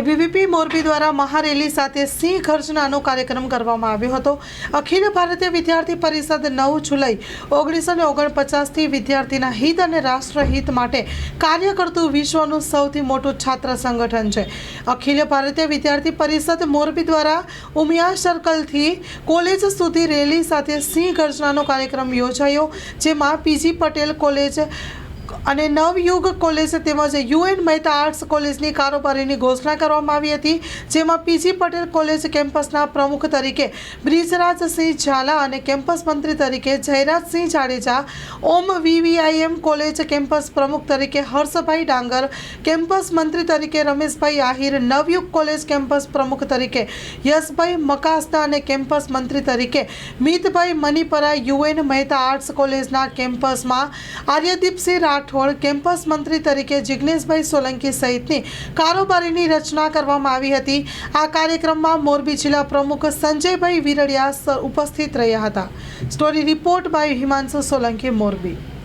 ABVP Morbi દ્વારા મહારેલી સાથે સિંહ ગર્જનાનો કાર્યક્રમ કરવામાં આવ્યો હતો. અખિલ ભારતીય વિદ્યાર્થી પરિષદ નવ જુલાઈ ઓગણીસો ને ઓગણપચાસથી વિદ્યાર્થીના હિત અને રાષ્ટ્રહિત માટે કાર્ય કરતું વિશ્વનું સૌથી મોટું છાત્ર સંગઠન છે. અખિલ ભારતીય વિદ્યાર્થી પરિષદ મોરબી દ્વારા ઉમિયા સર્કલથી કોલેજ સુધી રેલી સાથે સિંહ ગર્જનાનો કાર્યક્રમ યોજાયો, જેમાં પીજી પટેલ કોલેજ અને નવયુગ કોલેજ તેમજ યુએન મહેતા આર્ટ્સ કોલેજની કારોબારીની ઘોષણા કરવામાં આવી હતી, જેમાં પીજી પટેલ કોલેજ કેમ્પસના પ્રમુખ તરીકે બ્રિજરાજસિંહ ઝાલા અને કેમ્પસ મંત્રી તરીકે Jayrajsinh Jadeja, Om VVIM college campus પ્રમુખ તરીકે હર્ષભાઈ ડાંગર, કેમ્પસ મંત્રી તરીકે રમેશભાઈ આહિર, નવયુગ કોલેજ કેમ્પસ પ્રમુખ તરીકે યશભાઈ મકાસના અને કેમ્પસ મંત્રી તરીકે મિતભાઈ મનીપરા યુએન મહેતા આર્ટ્સ કોલેજના કેમ્પસમાં આર્યદીપસિંહ રાઠોડ કેમ્પસ મંત્રી તરીકે જિજ્ઞેશભાઈ સોલંકી સહિતની કારોબારીની રચના કરવામાં આવી હતી. આ કાર્યક્રમમાં મોરબી જિલ્લા પ્રમુખ સંજયભાઈ વિરડિયા ઉપસ્થિત રહ્યા હતા. Story report by Himanshu Solanki Morbi.